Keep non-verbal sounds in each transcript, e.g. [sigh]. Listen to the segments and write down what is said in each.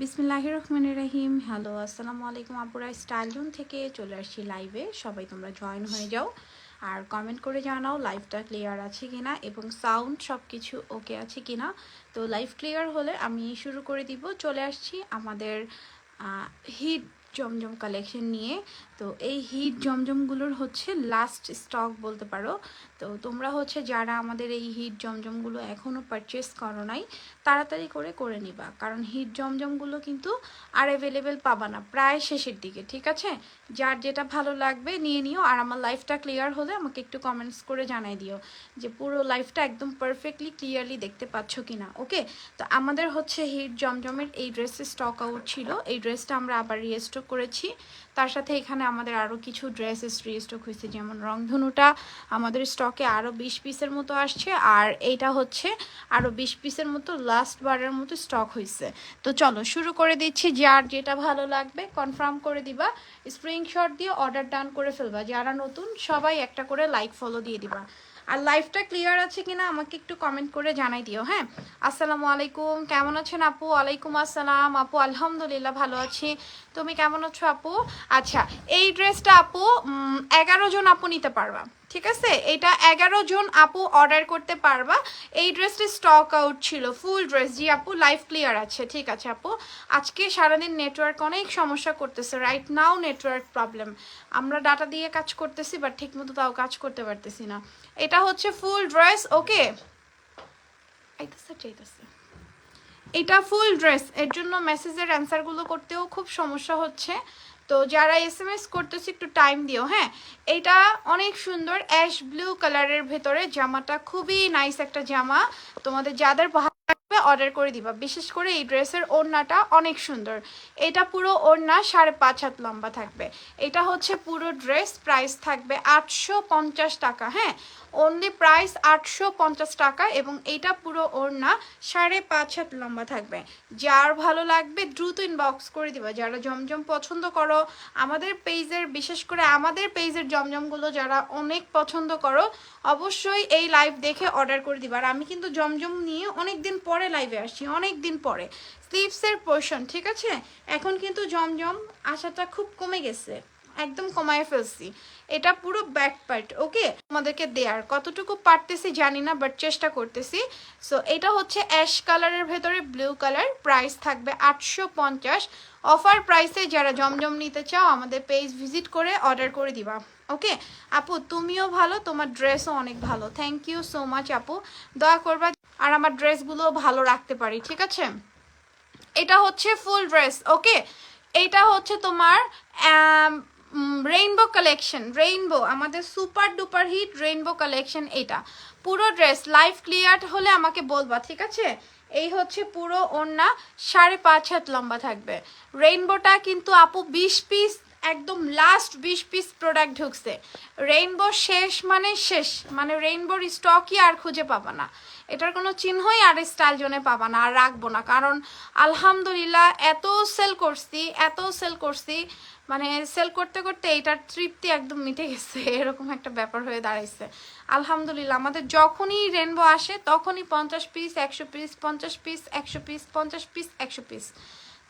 বিসমিল্লাহ রহমান রাহিম। হ্যালো, আসসালামু আলাইকুম আপুরা স্টাইল রুম থেকে চলে আসছি লাইভে। সবাই তোমরা জয়েন হয়ে যাও। আর কমেন্ট করে জানাও লাইভটা ক্লিয়ার আছে কিনা এবং সাউন্ড সব কিছু ওকে আছে কিনা। তো লাইভ ক্লিয়ার হলে আমি শুরু করে দিব। চলে আসছি আমাদের হিট জমজম কালেকশন নিয়ে। তো এই হিট জমজমগুলোর হচ্ছে লাস্ট স্টক বলতে পারো। তো তোমরা হচ্ছে যারা আমাদের এই হিট জমজমগুলো এখনও পারচেস করো নাই, তাড়াতাড়ি করে করে নিবা। কারণ হিট জমজমগুলো কিন্তু আর অ্যাভেলেবেল পাবা না। প্রায় শেষের দিকে, ঠিক আছে? যার যেটা ভালো লাগবে নিয়ে নিও। আর আমার লাইফটা ক্লিয়ার হলে আমাকে একটু কমেন্টস করে জানাই দিও যে পুরো লাইফটা একদম পারফেক্টলি ক্লিয়ারলি দেখতে পাচ্ছ কি না ওকে তো আমাদের হচ্ছে হিট জমজমের এই ড্রেসের স্টক আউট ছিল। এই ড্রেসটা আমরা আবার রিস্টক করেছি। তার সাথে এখানে আমাদের আরও কিছু ড্রেসেস রিস্টক হয়েছে, যেমন রংধনুটা আমাদের স্টকে আরও বিশ পিসের মতো আসছে, আর এইটা হচ্ছে আরও বিশ পিসের মতো লাস্ট বারের মতো স্টক হয়েছে। তো চলো শুরু করে দিচ্ছি, যার যেটা ভালো লাগবে কনফার্ম করে দিবা স্ক্রিনশট দিয়ে অর্ডার ডান করে ফেলবা। যারা নতুন, সবাই একটা করে লাইক ফলো দিয়ে দিবা। আর লাইফটা ক্লিয়ার আছে কিনা আমাকে একটু কমেন্ট করে জানাই দিও হ্যাঁ? আসসালামু আলাইকুম, কেমন আছেন আপু? ওয়ালাইকুম আসসালাম। আপু, আলহামদুলিল্লাহ ভালো আছি। তুমি কেমন আছো আপু? আচ্ছা এই ড্রেসটা আপু এগারো জন আপু নিতে পারবা, ঠিক আছে? এটা এগারো জন আপু অর্ডার করতে পারবা। এই ড্রেসটি স্টক আউট ছিল ফুল ড্রেস জি আপু লাইফ ক্লিয়ার আছে, ঠিক আছে আপু? আজকে সারাদিন নেটওয়ার্ক অনেক সমস্যা করতেছে। রাইট নাও নেটওয়ার্ক প্রবলেম আমরা ডাটা দিয়ে কাজ করতেছি বাট ঠিকমতো তাও কাজ করতে পারতেছি না। এটা হচ্ছে ফুল ড্রেস ওকে এটা ফুল ড্রেস এর জন্য মেসেজের অ্যান্সারগুলো করতেও খুব সমস্যা হচ্ছে। তো যারা এস এম এস করতেছে, একটু টাইম দিও হ্যাঁ? এটা অনেক সুন্দর অ্যাশ ব্লু কালারের ভেতরে জামাটা, খুবই নাইস একটা জামা। তোমাদের যাদের ভালো অর্ডার করে দিবা। বিশেষ করে এই ড্রেসের ওড়নাটা অনেক সুন্দর। এটা পুরো ওড়না সাড়ে পাঁচ হাত লম্বা থাকবে। এটা হচ্ছে পুরো ড্রেস প্রাইস থাকবে আটশো পঞ্চাশ টাকা হ্যাঁ? অনলি প্রাইস আটশো পঞ্চাশ টাকা এবং এটা পুরো ওড়না সাড়ে পাঁচ হাত লম্বা থাকবে। যার ভালো লাগবে দ্রুত ইনবক্স করে দিবা। যারা জমজম পছন্দ করো, আমাদের পেজের বিশেষ করে আমাদের পেজের জমজমগুলো যারা অনেক পছন্দ করো, অবশ্যই এই লাইভ দেখে অর্ডার করে দিবা। আর আমি কিন্তু জমজম নিয়ে অনেক দিন পরে লাইভে আসছি অনেক দিন পরে। স্লিভসের পোর্শন ঠিক আছে? এখন কিন্তু জমজম আশাটা খুব কমে গেছে। একদম কমায় ফেলছি। এটা পুরো ব্যাক পার্ট ওকে আমাদেরকে দেয়ার, কতটুকু পারতেছি জানি না বাট চেষ্টা করতেছি। সো এটা হচ্ছে অ্যাশ কালারের ভেতরে ব্লু কালার প্রাইস থাকবে আটশো পঞ্চাশ। অফার প্রাইসে যারা জমজম নিতে চাও, আমাদের পেজ ভিজিট করে অর্ডার করে দিবা ওকে আপু, তুমিও ভালো, তোমার ড্রেসও অনেক ভালো। থ্যাংক ইউ সো মাচ আপু। দয়া করবা, আর আমার ড্রেসগুলো ভালো রাখতে পারি, ঠিক আছে? এটা হচ্ছে ফুল ড্রেস ওকে এটা হচ্ছে তোমার রেইনবো কালেকশন রেইনবো আমাদের super duper hit rainbow collection এটা। পুরো ড্রেস লাইভ ক্লিয়ার হলে আমাকে বলবা, ঠিক আছে? এই হচ্ছে পুরো ওড়না, সাড়ে পাঁচ হাত লম্বা থাকবে। রেইনবোটা কিন্তু আপু বিশ পিস একদম লাস্ট বিশ পিস প্রোডাক্ট ঢুকছে। রেইনবো শেষ মানে শেষ মানে রেইনবোর স্টকই আর খুঁজে পাবা না। এটার কোনো চিহ্নই আর স্টাইল জোনে পাবা না, আর রাখব না। কারণ আলহামদুলিল্লাহ, এত সেল করছি, এত সেল করছি মানে সেল করতে করতে এইটার তৃপ্তি একদম মিটে গেছে। [laughs] এরকম একটা ব্যাপার হয়ে দাঁড়াইছে। আলহামদুলিল্লাহ, আমাদের যখনই রেনবো আসে, তখনই পঞ্চাশ পিস একশো পিস পঞ্চাশ পিস একশো পিস পঞ্চাশ পিস একশো পিস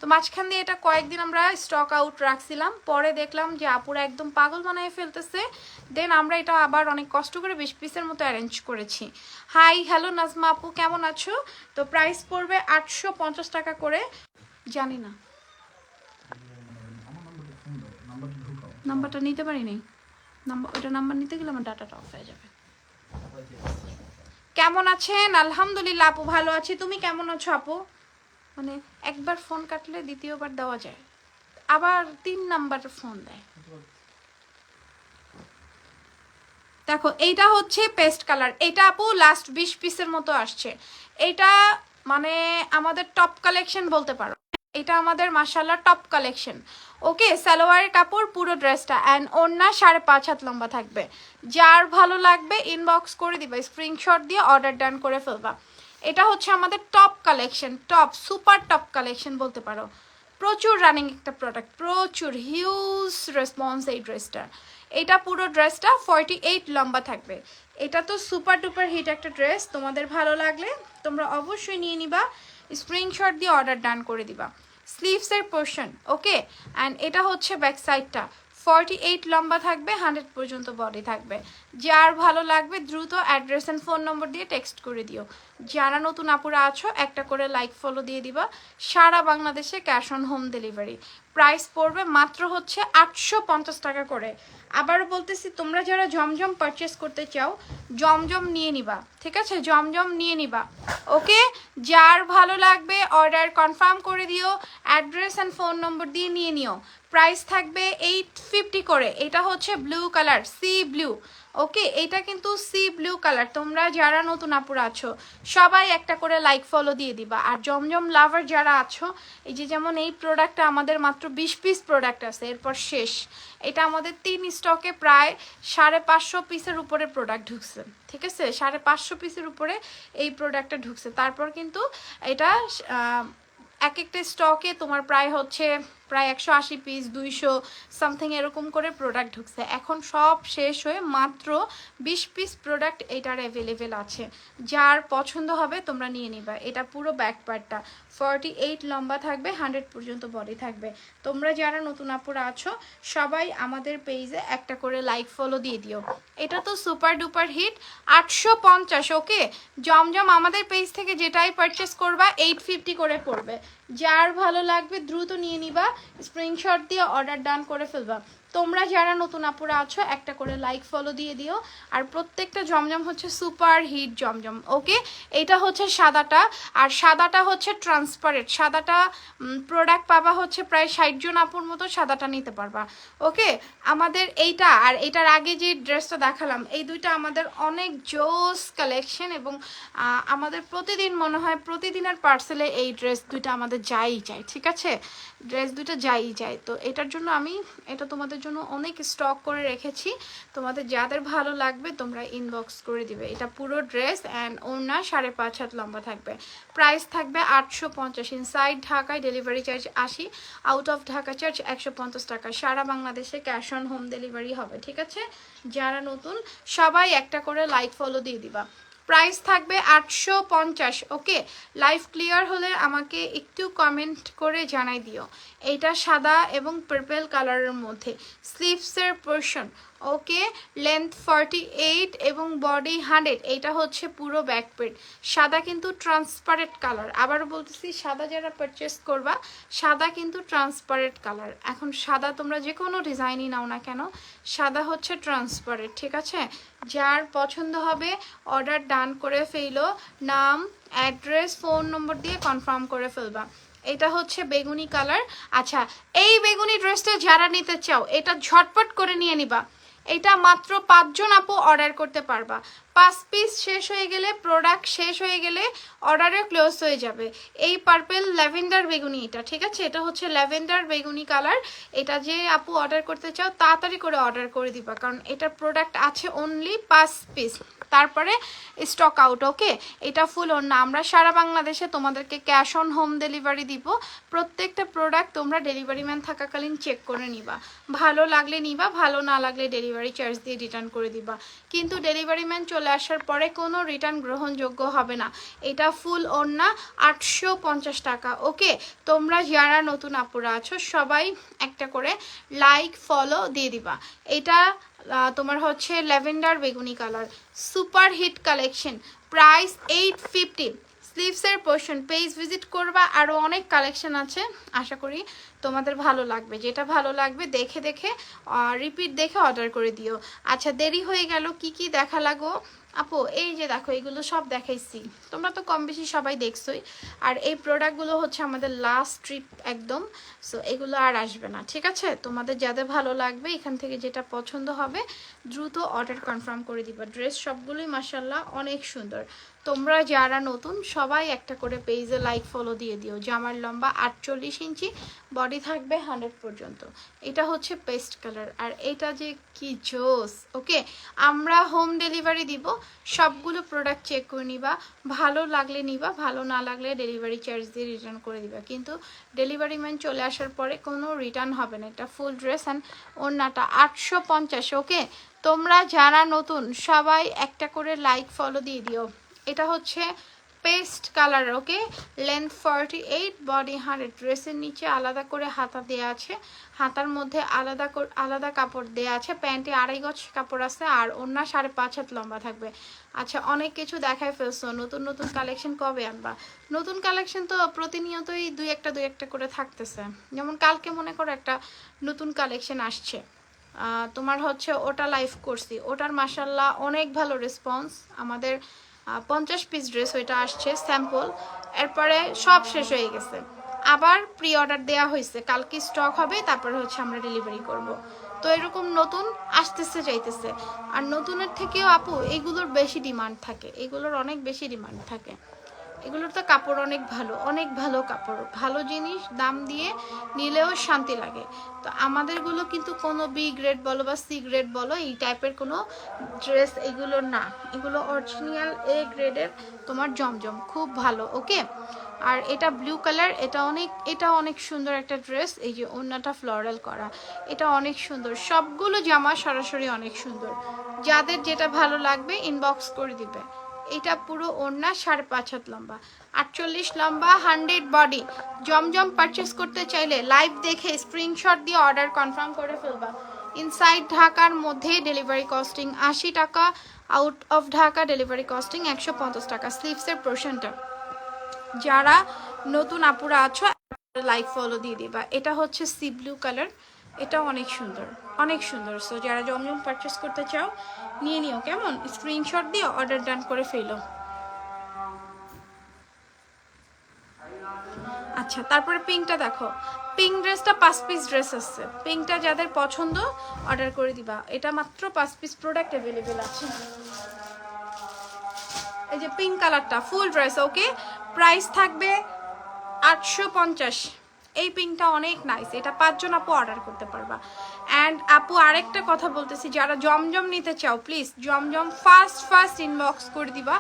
তো মাঝখান দিয়ে এটা কয়েকদিন আমরা স্টক আউট রাখছিলাম। পরে দেখলাম যে আপুরা একদম পাগল বানায় ফেলতেছে। দেন আমরা এটা আবার অনেক কষ্ট করে বিশ পিসের মতো অ্যারেঞ্জ করেছি। হাই হ্যালো নাজমা আপু, কেমন আছো? তো প্রাইস পড়বে আটশো পঞ্চাশ টাকা করে। জানি না। নাম্বারটা নিতে পারিনি। নাম্বার ওটা নাম্বার নিতে গেলে আমার ডাটাটা অফ হয়ে যাবে। কেমন আছেন? আলহামদুলিল্লাহ আপু ভালো আছি। তুমি কেমন আছো আপু? মানে একবার ফোন কাটলে দ্বিতীয়বার দেওয়া যায়। আবার তিন নাম্বার ফোন দেয়। দেখো, এইটা হচ্ছে পেস্ট কালার এটা আপু লাস্ট বিশ পিসের মতো আসছে। এটা মানে আমাদের টপ কালেকশন বলতে পারো। এটা আমাদের মাসাল্লাহ টপ কালেকশন ওকে সালোয়ারের কাপড়, পুরো ড্রেসটা অ্যান্ড ওড়না সাড়ে পাঁচ হাত লম্বা থাকবে। যার ভালো লাগবে ইনবক্স করে দিবা স্ক্রিনশট দিয়ে অর্ডার ডান করে ফেলবা। এটা হচ্ছে আমাদের top collection top super top collection বলতে পারো। প্রচুর রানিং একটা প্রোডাক্ট প্রচুর হিউজ রেসপন্স এই ড্রেসটার এটা পুরো ড্রেসটা ফর্টি এইট লম্বা থাকবে। এটা তো সুপার টুপার হিট একটা ড্রেস তোমাদের ভালো লাগলে তোমরা অবশ্যই নিয়ে নিবা। স্ক্রিনশট দিয়ে অর্ডার ডান করে দিবা। স্লিভসের পোর্শন ওকে অ্যান্ড এটা হচ্ছে ব্যাক সাইডটা ফর্টি এইট লম্বা থাকবে হান্ড্রেড পর্যন্ত বডি থাকবে। যার ভালো লাগবে, দ্রুত অ্যাড্রেস অ্যান্ড ফোন নম্বর দিয়ে টেক্সট করে দিও। যারা নতুন আপুরা আছো, একটা করে লাইক ফলো দিয়ে দিবা। সারা বাংলাদেশে cash on home delivery price পড়বে মাত্র হচ্ছে আটশো পঞ্চাশ টাকা করে। আবার বলতেছি, তোমরা যারা জমজম পারচেস করতে চাও, জমজম নিয়ে নিবা। ঠিক আছে? জমজম নিয়ে নিবা। ওকে? যার ভালো লাগবে অর্ডার কনফার্ম করে দিও। অ্যাড্রেস অ্যান্ড ফোন নম্বর দিয়ে নিয়ে নিও। প্রাইস থাকবে এইট ফিফটি করে। এটা হচ্ছে blue colour sea blue okay, এটা কিন্তু সি ব্লু কালার। তোমরা যারা নতুন আপুরা আছো, সবাই একটা করে লাইক ফলো দিয়ে দিবা। আর জমজম লাভার যারা আছো, এই যে যেমন এই প্রোডাক্টটা আমাদের মাত্র বিশ পিস প্রোডাক্ট আছে, এরপর শেষ। এটা আমাদের তিন স্টকে প্রায় সাড়ে পাঁচশো পিসের উপরে প্রোডাক্ট ঢুকছে। ঠিক আছে? সাড়ে পাঁচশো পিসের উপরে এই প্রোডাক্টটা ঢুকছে। তারপর কিন্তু এটা এক একটা স্টকে তোমার প্রায় হচ্ছে প্রায় একশো আশি পিস দুইশো সামথিং এরকম করে প্রোডাক্ট ঢুকছে। এখন সব শেষ হয়ে মাত্র বিশ পিস প্রোডাক্ট এটার অ্যাভেলেবেল আছে। যার পছন্দ হবে তোমরা নিয়ে নিবা। এটা পুরো ব্যাক পার্টটা ফর্টি এইট লম্বা থাকবে হান্ড্রেড পর্যন্ত বডি থাকবে। তোমরা যারা নতুন আপুরা আছো, সবাই আমাদের পেজে একটা করে লাইক ফলো দিয়ে দিও। এটা তো সুপার ডুপার হিট আটশো পঞ্চাশ ওকে জমজম আমাদের পেজ থেকে যেটাই পারচেস করবা এইট ফিফটি করে পড়বে। যার ভালো লাগবে, দ্রুত নিয়ে নিবা স্ক্রিনশট দিয়ে অর্ডার ডান করে ফেলবা। তোমরা যারা নতুন আপুরা আছো, একটা করে লাইক ফলো দিয়ে দিও। আর প্রত্যেকটা জমজম হচ্ছে সুপার হিট জমজম ওকে এটা হচ্ছে সাদাটা, আর সাদাটা হচ্ছে ট্রান্সপারেন্ট সাদাটা প্রোডাক্ট পাবা হচ্ছে প্রায় ষাট জন আপুর মতো সাদাটা নিতে পারবা ওকে আমাদের এইটা, আর এটার আগে যে ড্রেসটা দেখালাম, এই দুইটা আমাদের অনেক জোস কালেকশন এবং আমাদের প্রতিদিন মনে হয় প্রতিদিনের পার্সেলে এই ড্রেস দুইটা আমাদের যাই যায় ঠিক আছে? ড্রেস দুইটা যাই যায়। তো এটার জন্য আমি, এটা তোমাদের জন্য অনেক স্টক করে রেখেছি। তোমাদের যাদের ভালো লাগবে তোমরা ইনবক্স করে দিবে। এটা পুরো ড্রেস অ্যান্ড ওড়না সাড়ে পাঁচ হাত লম্বা থাকবে। প্রাইস থাকবে আটশো পঞ্চাশ। ইনসাইড ঢাকায় ডেলিভারি চার্জ আশি আউট অফ ঢাকা চার্জ একশো পঞ্চাশ টাকা। সারা বাংলাদেশে ক্যাশ অন হোম ডেলিভারি হবে, ঠিক আছে? যারা নতুন, সবাই একটা করে লাইক ফলো দিয়ে দিবা। প্রাইস থাকবে আটশো পঞ্চাশ, ওকে? লাইভ ক্লিয়ার হলে আমাকে একটু কমেন্ট করে জানাই দিও। এটা সাদা এবং পার্পেল কালারের মধ্যে। স্লিভসের portion okay length forty eight এবং বডি হান্ড্রেড এইটা হচ্ছে পুরো ব্যাক পেড সাদা কিন্তু ট্রান্সপারেন্ট কালার আবারও বলতেছি, সাদা যারা পারচেস করবা, সাদা কিন্তু ট্রান্সপারেন্ট কালার এখন সাদা তোমরা যে কোনো ডিজাইনই নাও না কেন, সাদা হচ্ছে ট্রান্সপারেন্ট ঠিক আছে? যার পছন্দ হবে অর্ডার ডান করে ফেলো নাম অ্যাড্রেস ফোন নম্বর দিয়ে কনফার্ম করে ফেলবা। এটা হচ্ছে বেগুনি কালার আচ্ছা এই বেগুনি ড্রেসটা যারা নিতে চাও, এটা ঝটপট করে নিয়ে নিবা। এটা মাত্র পাঁচজন আপু অর্ডার করতে পারবা। পাঁচ পিস শেষ হয়ে গেলে প্রোডাক্ট শেষ হয়ে গেলে অর্ডারে ক্লোজ হয়ে যাবে। এই পার্পেল ল্যাভেন্ডার বেগুনি এটা, ঠিক আছে? এটা হচ্ছে ল্যাভেন্ডার বেগুনি কালার এটা যে আপু অর্ডার করতে চাও, তাড়াতাড়ি করে অর্ডার করে দিবা। কারণ এটার প্রোডাক্ট আছে অনলি পাঁচ পিস তারপরে স্টক আউট ওকে এটা ফুল অন্য আমরা সারা বাংলাদেশে তোমাদেরকে ক্যাশ অন হোম ডেলিভারি দিব। প্রত্যেকটা প্রোডাক্ট তোমরা ডেলিভারি ম্যান থাকাকালীন চেক করে নিবা। ভালো লাগলে নিবা, ভালো না লাগলে ডেলিভারি চার্জ দিয়ে রিটার্ন করে দিবা। কিন্তু ডেলিভারি ম্যান চলে আসার পরে কোনো রিটার্ন গ্রহণযোগ্য হবে না। এটা ফুল ওন্না আটশো পঞ্চাশ টাকা ওকে তোমরা যারা নতুন আপুরা আছো, সবাই একটা করে লাইক ফলো দিয়ে দিবা। এটা তোমার হচ্ছে ল্যাভেন্ডার বেগুনি colour. Super hit collection. Price eight fifty স্লিভসের portion. Page visit করবা আরও অনেক কালেকশন আছে। আশা করি তোমাদের ভালো লাগবে। যেটা ভালো লাগবে, দেখে দেখে রিপিট দেখে অর্ডার করে দিও। আচ্ছা দেরি হয়ে গেল। কি কি দেখা লাগো আপু, এই যে দেখো, এগুলো সব দেখাইছি। তোমরা তো কম বেশি সবাই দেখছোই। আর এই প্রোডাক্টগুলো হচ্ছে আমাদের লাস্ট ট্রিপ একদম। সো এগুলো আর আসবে না, ঠিক আছে? তোমাদের যাদের ভালো লাগবে, এখান থেকে যেটা পছন্দ হবে, দ্রুত অর্ডার কনফার্ম করে দিবা। ড্রেস সবগুলোই মাসাল্লাহ অনেক সুন্দর। তোমরা যারা নতুন, সবাই একটা করে পেজে লাইক ফলো দিয়ে দিও। জামার লম্বা আটচল্লিশ ইঞ্চি বডি থাকবে হান্ড্রেড পর্যন্ত। এটা হচ্ছে পেস্ট কালার আর এটা যে কি জোস ওকে আমরা হোম ডেলিভারি দিব, সবগুলো প্রোডাক্ট চেক করে নিবা। ভালো লাগলে নিবা, ভালো না লাগলে ডেলিভারি চার্জ দিয়ে রিটার্ন করে দিবা। কিন্তু ডেলিভারি ম্যান চলে আসার পরে কোনো রিটার্ন হবে না। এটা ফুল ড্রেস অ্যান্ড ওড়নাটা আটশো পঞ্চাশ ওকে তোমরা যারা নতুন, সবাই একটা করে লাইক ফলো দিয়ে দিও। এটা হচ্ছে paste colour, okay? Length forty eight body hundred ড্রেসের নিচে আলাদা করে হাতা দেওয়া আছে। হাতার মধ্যে আলাদা আলাদা কাপড় দেওয়া আছে। প্যান্টে আড়াই গজ কাপড় আছে আর অন্য সাড়ে পাঁচ হাত লম্বা থাকবে। আচ্ছা অনেক কিছু দেখায় ফেলছো। নতুন নতুন কালেকশন কবে আনবা? নতুন কালেকশন তো প্রতিনিয়তই দুই একটা দুই একটা করে থাকতেছে। যেমন কালকে মনে করো একটা নতুন কালেকশন আসছে। তোমার হচ্ছে ওটা লাইভ করছি। ওটার মাসাল্লাহ অনেক ভালো রেসপন্স আমাদের পঞ্চাশ পিস ড্রেস ওইটা আসছে স্যাম্পল এরপরে সব শেষ হয়ে গেছে। আবার প্রি অর্ডার দেওয়া হয়েছে। কালকে স্টক হবে, তারপরে হচ্ছে আমরা ডেলিভারি করব। তো এরকম নতুন আসতেছে চাইতেছে আর নতুনের থেকেও আপু, এগুলোর বেশি ডিমান্ড থাকে। এগুলোর অনেক বেশি ডিমান্ড থাকে। এগুলোর তো কাপড় অনেক ভালো অনেক ভালো কাপড়। ভালো জিনিস দাম দিয়ে নিলেও শান্তি লাগে। তো আমাদেরগুলো কিন্তু কোনো বি গ্রেড বলো বা সি গ্রেড বলো, এই টাইপের কোনো ড্রেস এগুলো না। এগুলো অরিজিনাল এ গ্রেডের তোমার জমজম, খুব ভালো ওকে আর এটা ব্লু কালার এটা অনেক এটা অনেক সুন্দর একটা ড্রেস এই যে অন্যটা ফ্লোরাল করা, এটা অনেক সুন্দর। সবগুলো জামা সরাসরি অনেক সুন্দর। যাদের যেটা ভালো লাগবে ইনবক্স করে দিবে। এটা পুরো ওড়না সাড়ে পাঁচ হাত লম্বা। আটচল্লিশ লম্বা, হান্ড্রেড বডি। জমজম পারচেস করতে চাইলে লাইভ দেখে স্ক্রিনশট দিয়ে অর্ডার কনফার্ম করে ফেলবা। ইনসাইড ঢাকার মধ্যে ডেলিভারি কস্টিং আশি টাকা out of Dhaka delivery costing একশো পঞ্চাশ টাকা। স্লিভসের পোর্শনটা যারা নতুন আপুরা আছো লাইক ফলো দিয়ে দিবা। এটা হচ্ছে সি ব্লু কালার এটা অনেক সুন্দর। অনেক সুন্দর। সো যারা জমজম পারচেস করতে চাও, নিয়ে নিও। কেমন? স্ক্রিনশট দিয়ে অর্ডার ডান করে ফেলো। আচ্ছা তারপরে পিঙ্কটা দেখো। পিঙ্ক ড্রেসটা পাঁচ পিস ড্রেস আছে। পিঙ্কটা যাদের পছন্দ অর্ডার করে দিবা। এটা মাত্র পাঁচ পিস প্রোডাক্ট অ্যাভেলেবেল আছে। এই যে পিঙ্ক কালারটা ফুল ড্রেস ওকে প্রাইস থাকবে আটশো পঞ্চাশ। এই পিঙ্কটা অনেক নাইস এটা পাঁচজন আপু অর্ডার করতে পারবা। অ্যান্ড আপু, আরেকটা কথা বলতেছি, যারা জমজম নিতে চাও প্লিজ জমজম ফার্স্ট ফার্স্ট ইনবক্স করে দিবা।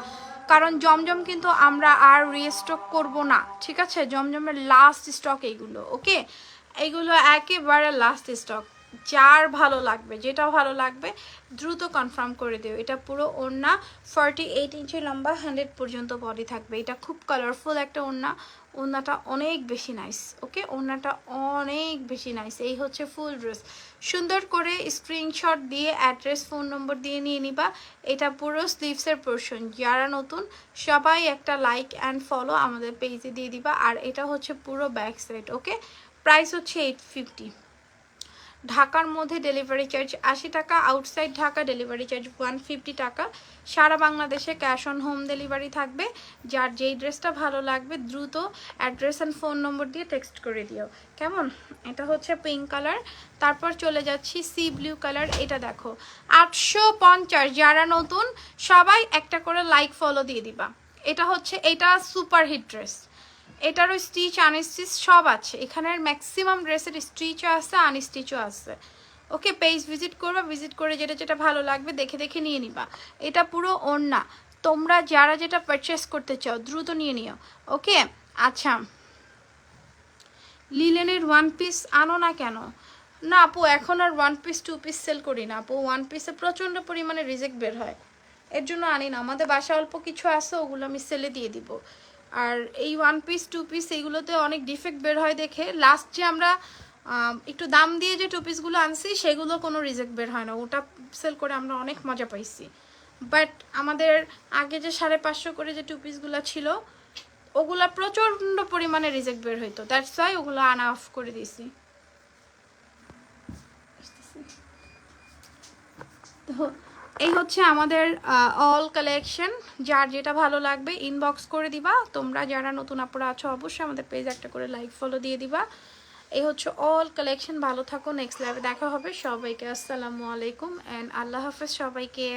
কারণ জমজম কিন্তু আমরা আর রিস্টক করব না, ঠিক আছে? জমজমের লাস্ট স্টক এইগুলো ওকে এইগুলো একেবারে লাস্ট স্টক যার ভালো লাগবে, যেটা ভালো লাগবে, দ্রুত কনফার্ম করে দিও। এটা পুরো ওড়না ফর্টি এইট ইঞ্চি লম্বা হান্ড্রেড পর্যন্ত বডি থাকবে। এটা খুব কালারফুল একটা ওড়না। ওড়নাটা অনেক বেশি নাইস ওকে ওড়নাটা অনেক বেশি নাইস এই হচ্ছে ফুল ড্রেস সুন্দর করে স্ক্রিনশট দিয়ে অ্যাড্রেস ফোন নম্বর দিয়ে নিয়ে নিবা। এটা পুরো স্লিভসের পোর্শন যারা নতুন, সবাই একটা লাইক অ্যান্ড ফলো আমাদের পেজে দিয়ে দিবা। আর এটা হচ্ছে পুরো ব্যাক সাইড ওকে প্রাইস হচ্ছে এইট ফিফটি ঢাকার মধ্যে ডেলিভারি চার্জ আশি টাকা outside Dhaka delivery charge one fifty টাকা। সারা বাংলাদেশে ক্যাশ অন হোম ডেলিভারি থাকবে। যার যেই ড্রেসটা ভালো লাগবে, দ্রুত অ্যাড্রেস অ্যান্ড ফোন নম্বর দিয়ে টেক্সট করে দিও। কেমন? এটা হচ্ছে পিঙ্ক কালার তারপর চলে যাচ্ছি সি ব্লু কালার এটা দেখো, আটশো পঞ্চাশ। যারা নতুন, সবাই একটা করে লাইক ফলো দিয়ে দিবা। এটা হচ্ছে, এটা সুপার হিট ড্রেস এটারও স্টিচ, আনস্টিচ সব আছে। এখানের ম্যাক্সিমাম ড্রেসের স্টিচও আছে, আনস্টিচও আছে। ওকে, পেজ ভিজিট করবা, ভিজিট করে যেটা যেটা ভালো লাগবে দেখে দেখে নিয়ে নিবা। এটা পুরো ওড়না। তোমরা যারা যেটা পারচেস করতে চাও, দ্রুত নিয়ে নিও। ওকে আচ্ছা। লিলেনের ওয়ান পিস আনো না কেন? না আপু, এখন আর one piece two piece sale করি না আপু। ওয়ান পিসে প্রচণ্ড পরিমাণে রিজেক্ট বের হয়। এর জন্য আনি না। আমাদের বাসা অল্প কিছু আছে, ওগুলো আমি সেলে দিয়ে দিব। আর এই ওয়ান পিস টু পিস এইগুলোতে অনেক ডিফেক্ট বের হয় দেখে। লাস্ট যে আমরা একটু দাম দিয়ে যে টু পিসগুলো আনছি, সেগুলো কোনো রিজেক্ট বের হয় না। ওটা সেল করে আমরা অনেক মজা পাইছি। বাট আমাদের আগে যে সাড়ে পাঁচশো করে যে টু পিসগুলো ছিল, ওগুলা প্রচণ্ড পরিমাণে রিজেক্ট বের হইতো। দ্যাটস ওয়াই ওগুলো আনা অফ করে দিয়েছি। তো এই হচ্ছে আমাদের অল কালেকশন যার যেটা ভালো লাগবে ইনবক্স করে দিবা। তোমরা যারা নতুন আপুরা আছো, অবশ্যই আমাদের পেজ একটা করে লাইক ফলো দিয়ে দিবা। এই হচ্ছে অল কালেকশন ভালো থাকো নেক্সট লাইভে দেখা হবে। সবাইকে আসসালামু আলাইকুম অ্যান্ড আল্লাহ হাফেজ সবাইকে।